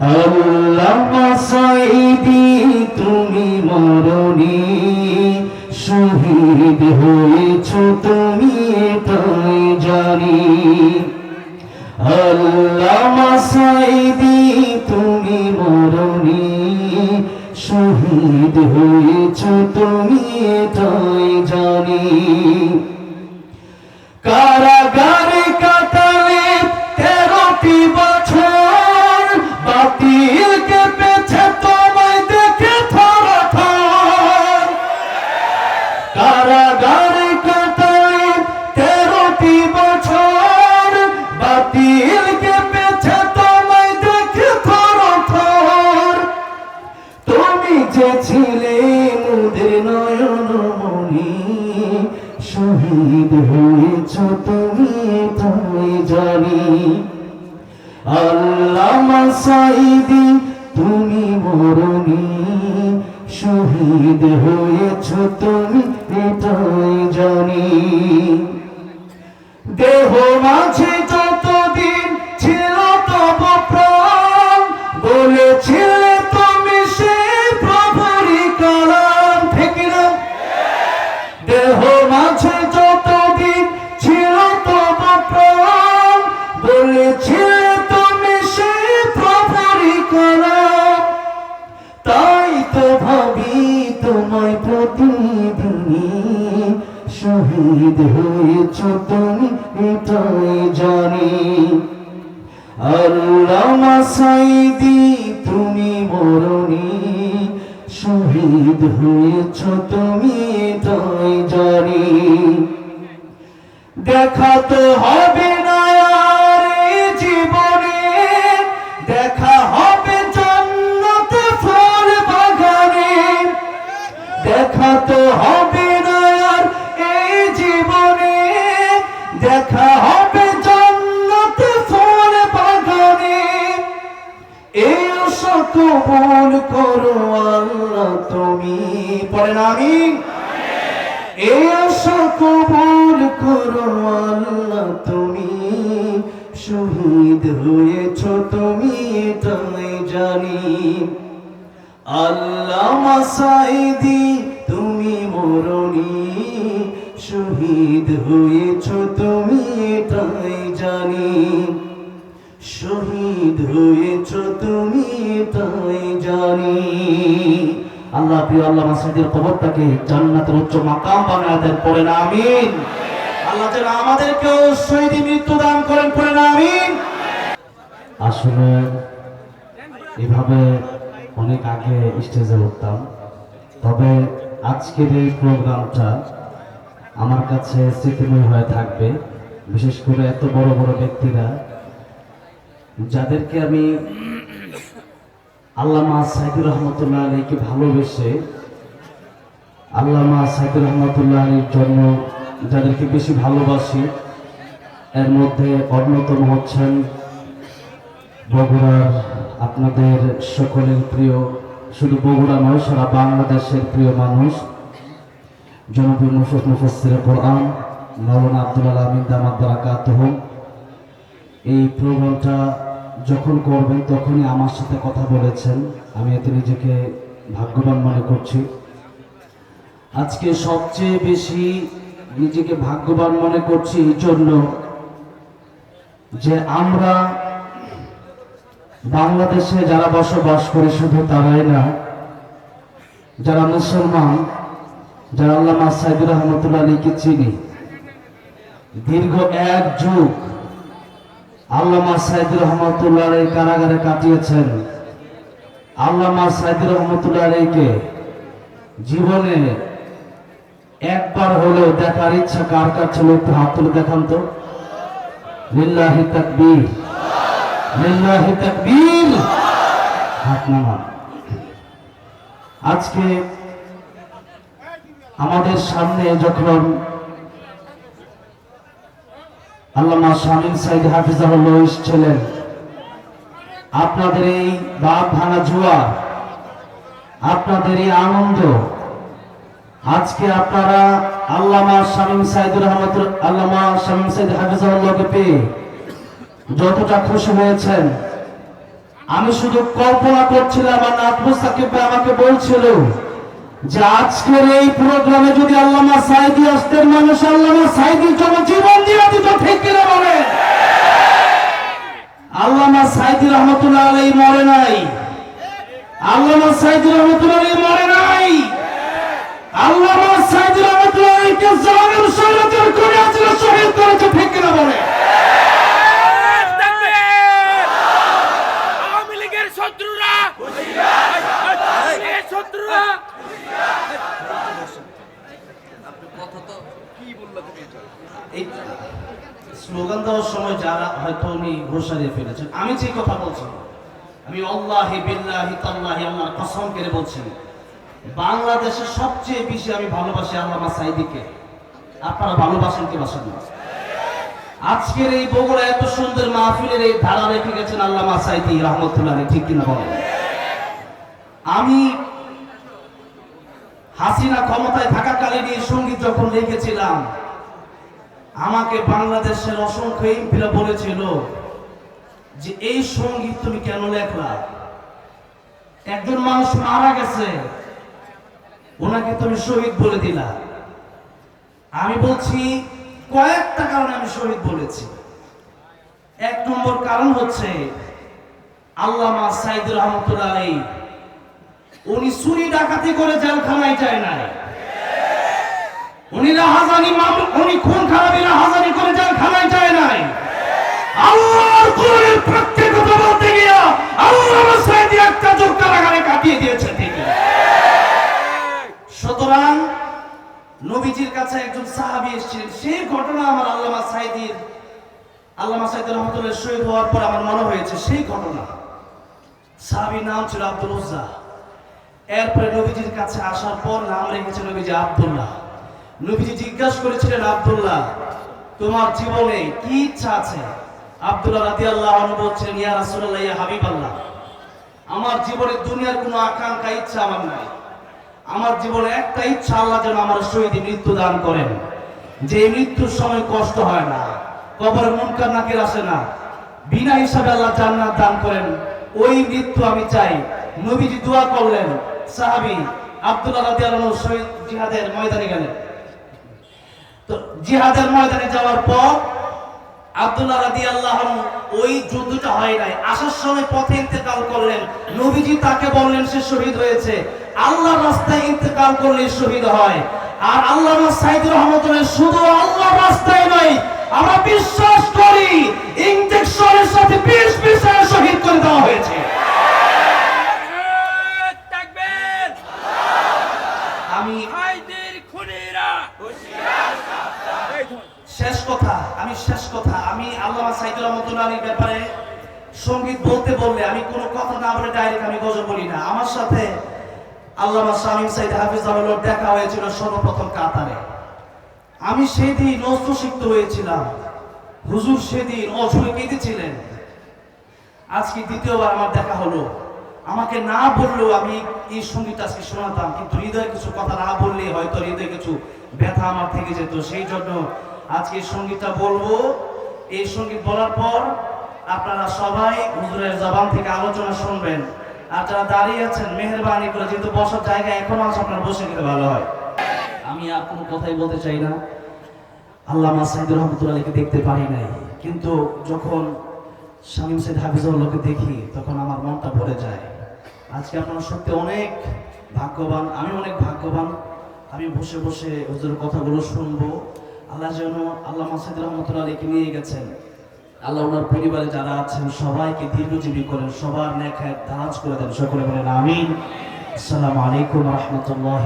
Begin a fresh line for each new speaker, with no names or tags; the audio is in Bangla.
আল্লামা সাইদি, তুমি মরণি শহীদ হয়েছ, তুমি এটাই জানি। আল্লামা সাইদি, তুমি মরণি শহীদ হয়েছ, তুমি এটাই কারাগারে কাটালে তেরোটি বছর বাতিলকে পেছে তোমায় দেখে তুমি যে ছিলে মুদের নয়ন হয়েছ তুমি তাই জানি। আল্লামা সাইদি তুমি মরণি। শহীদ হয়েছ তুমি এটাই জানি। দেহ মাঝে শহীদ হয়েছ তুমি, এটাই জানি। সাইদি তুমি মরণি। শহীদ হয়েছ তুমি, এটাই জানি। দেখাতে হবে তুমি পড়েন আমিন এই আশা করো আল্লাহ, তুমি শহীদ হয়েছ, তুমি এটাই জানি। আল্লাহ মাসাইদি, তুমি মরণি, শহীদ হয়েছ, তুমি এটাই জানি। শহীদ হয়েছ, তুমি এটাই জানি। আল্লাহ প্রিয় আল্লাহ মাসুদের কবরটাকে জান্নাতের উচ্চ মাকাম বানায় দেন পড়েন আমিন। আল্লাহ যেন আমাদেরকেও শহীদ মৃত্যু দান করেন, পড়ে না, আমিন। আসলে এভাবে অনেক আগে স্টেজে উঠতাম, তবে আজকের এই প্রোগ্রামটা আমার কাছে স্মৃতিময় হয়ে থাকবে, বিশেষ করে এত বড় বড় ব্যক্তিরা, যাদেরকে আমি আল্লামা সাইদুর রহমতুল্লাহ আলীকে ভালোবেসে আল্লামা সাইদুর রহমতুল্লাহ আলীর জন্য যাদেরকে বেশি ভালোবাসি, এর মধ্যে অন্যতম হচ্ছেন বগুড়ার আপনাদের সকলের প্রিয়, শুধু বগুড়া নয়, সারা বাংলাদেশের প্রিয় মানুষ, জনপ্রিয় মুফত মুফসির কোরআন মৌলানা আব্দুল আলমিন দামাদ বারাকাতুহ এই প্রোগ্রামটা যখন করবেন তখনই আমার সাথে কথা বলেছেন। আমি এতে নিজেকে ভাগ্যবান মনে করছি। আজকে সবচেয়ে বেশি নিজেকে ভাগ্যবান মনে করছি এই জন্য যে আমরা বাংলাদেশে যারা বসবাস করে শুধু তারাই না, যারা মুসলমান, যারা আল্লামা সাইদুর রহমতুল্লাহ আলীকে চিনি, দীর্ঘ এক যুগ আল্লামা সাইদুর রহমতুল্লাহ আলী কারাগারে কাটিয়েছেন। আল্লামা সাইদুর রহমতুল্লাহ আলীকে জীবনে একবার হলেও দেখার ইচ্ছা কার কার ছিল একটু হাত তুলে দেখান তো। লিল্লাহি তাকবীর। লিল্লাহি তাকবীর। হাত নামান আজকে আমাদের সামনে যখন আল্লামা শামীম সাইদ হাফিজাহুল্লাহ এসেছিলেন আপনাদের এই বাপ ভাঙা জুয়া, আপনাদের এই আনন্দ, আজকে আপনারা আল্লামা শামীম সাইদুর রহমত আল্লামা শামীম সাইদ হাফিজাহুল্লাহকে পেয়ে যতটা খুশি হয়েছেন। আমি শুধু কল্পনা করছিলাম, আর নাতবু সাকিব আমাকে বলছিল যে আজকের এই প্রোগ্রামে যদি আল্লামা সাইদি আসতেন, মানুষ আল্লামা সাইদির জন্য জীবন দিয়ে দিত, ঠিক কিনা বলেন আল্লামা সাইদি রহমতুল্লাহ আলাই মরে নাই। আল্লামা সাইদি রহমতুল্লাহ আলাই মরে নাই। আল্লামা সাইদি রহমতুল্লাহ আলাইকে জালেম শরীয়তের করে আছিল শহীদ করেছে, ঠিক কিনা
লীগের শত্রুরা শত্রুরা
স্লোগান দেওয়ার সময় যারা হয়তো উনি ঘোষণা দিয়ে ফেলেছেন, আমি যে কথা বলছি, আমি আল্লাহি বিল্লাহি তাল্লাহি আল্লাহর কসম করে বলছি, বাংলাদেশের সবচেয়ে বেশি আমি ভালোবাসি আল্লামা সাইদিকে। আপনারা ভালোবাসেন কি বাসেন না? আজকের এই বগুড়া এত সুন্দর মাহফিলের এই ধারা রেখে গেছেন আল্লামা সাইদি রহমতুল্লাহ ঠিক কিনা বলেন? আমি হাসিনা ক্ষমতায় থাকাকালীন এই সংগীত যখন লিখেছিলাম আমাকে বাংলাদেশের অসংখ্য এমপিরা বলেছিল যে, এই সংগীত তুমি কেন লেখলা? একজন মানুষ মারা গেছে। ওনাকে তুমি শহীদ বলে দিলা। আমি বলছি, কয়েকটা কারণে আমি শহীদ বলেছি। এক নম্বর কারণ হচ্ছে, আল্লামা সাইদ রহমতুল্লাহ উনি চুরি ডাকাতি করে জেলখানায় যায় নাই। উনি রাহাজানি উনি খুন খারাপি রাহাজানি করে জেলখানায় যায় নাই। আল্লাহর কোরআনের পক্ষে কথা বলতে গিয়া আল্লাহ সাইদি একটা যুগ কারাগারে কাটিয়ে দিয়েছে তিনি সুতরাং নবীজির কাছে একজন সাহাবী এসেছিলেন। সেই ঘটনা আমার আল্লামা সাইদির আল্লামা সাইদ রহমতুল্লাহ শহীদ হওয়ার পর আমার মনে হয়েছে সেই ঘটনা। সাহাবীর নাম ছিল আব্দুল উজ্জা এরপরে নবীজির কাছে আসার পর নাম রেখেছে নবীজি আব্দুল্লাহ। নবীজি জিজ্ঞাসা করেছিলেন, আব্দুল্লাহ, তোমার জীবনে কি ইচ্ছা আছে? আব্দুল্লাহ রাদিয়াল্লাহু আনহু বলছেন ইয়া রাসূলুল্লাহ, ইয়া হাবিবাল্লাহ, আমার জীবনে দুনিয়ার কোনো আকাঙ্ক্ষা, ইচ্ছা আমার নাই। আমার জীবনে একটা ইচ্ছা আল্লাহ যেন আমার শহীদ মৃত্যু দান করেন। যে মৃত্যুর সময় কষ্ট হয় না, কবরে মুনকার নাকির আসে না, বিনা হিসাবে আল্লাহ জান্নাত দান করেন, ওই মৃত্যু আমি চাই। নবীজি দোয়া করলেন, সাহাবী, আব্দুল্লাহ রাদিয়াল্লাহু শহীদ জিহাদের ময়দানে গেলেন। জিহাদের ময়দানে যাওয়ার পর আব্দুল্লাহ রাদি আল্লাহ ওই যুদ্ধটা হয় নাই। আসার সময় পথে ইন্তেকাল করলেন। নবীজি তাকে বললেন, সে শহীদ হয়েছে। আল্লাহ রাস্তায় ইন্তেকাল করলে শহীদ হয়। আর আল্লাহ সাইদুর রহমতুল্লাহ শুধু আল্লাহ রাস্তায় নয়, আমরা বিশ্বাস আল্লামা সাইদুর রহমতুল্লাহ আলীর ব্যাপারে সংগীত বলতে বললে আমি কোনো কথা না বলে ডাইরেক্ট আমি গজল বলি না। আমার সাথে আল্লামা শামীম সাইদ হাফিজ আল্লাহর দেখা হয়েছিল সর্বপ্রথম কাতারে। আমি সেদিন অস্ত্র সিক্ত হয়েছিলাম। হুজুর সেদিন অঝুরে কেঁদেছিলেন। আজকে দ্বিতীয়বার আমার দেখা হলো। আমাকে না বললেও আমি এই সংগীত আজকে শোনাতাম, কিন্তু হৃদয়ে কিছু কথা না বললে হয়তো হৃদয়ে কিছু ব্যথা আমার থেকে যেত। সেই জন্য আজকে সঙ্গীতটা বলব। এই সংগীত বলার পর আপনারা সবাই হুজুরের জবান থেকে আলোচনা শুনবেন। আর যারা দাঁড়িয়ে আছেন, মেহরবানি করে, যেহেতু বসার জায়গা এখনও আছে, আপনার বসে গেলে ভালো হয়। আমি আর কোনো কথাই বলতে চাই না। আল্লামা সাইদুর রহমতুল্লাহকে দেখতে পারি নাই। কিন্তু যখন শামীম সাইদ হাফিজুল্লাহকে দেখি, তখন আমার মনটা ভরে যায়। আজকে আপনারা সত্যি অনেক ভাগ্যবান, আমি অনেক ভাগ্যবান। আমি বসে বসে হুজুরের কথাগুলো শুনব। আল্লাহ যেন আল্লাহ মাসাদ রহমতুল্লাহকে নিয়ে গেছেন। আল্লাহ ওনার পরিবারে যারা আছেন, সবাইকে দীর্ঘজীবী করেন, সবার নেখায় দারাজ করে দেন। সকলে বলেন, আমিন। আসসালামু আলাইকুম রহমতুল্লাহ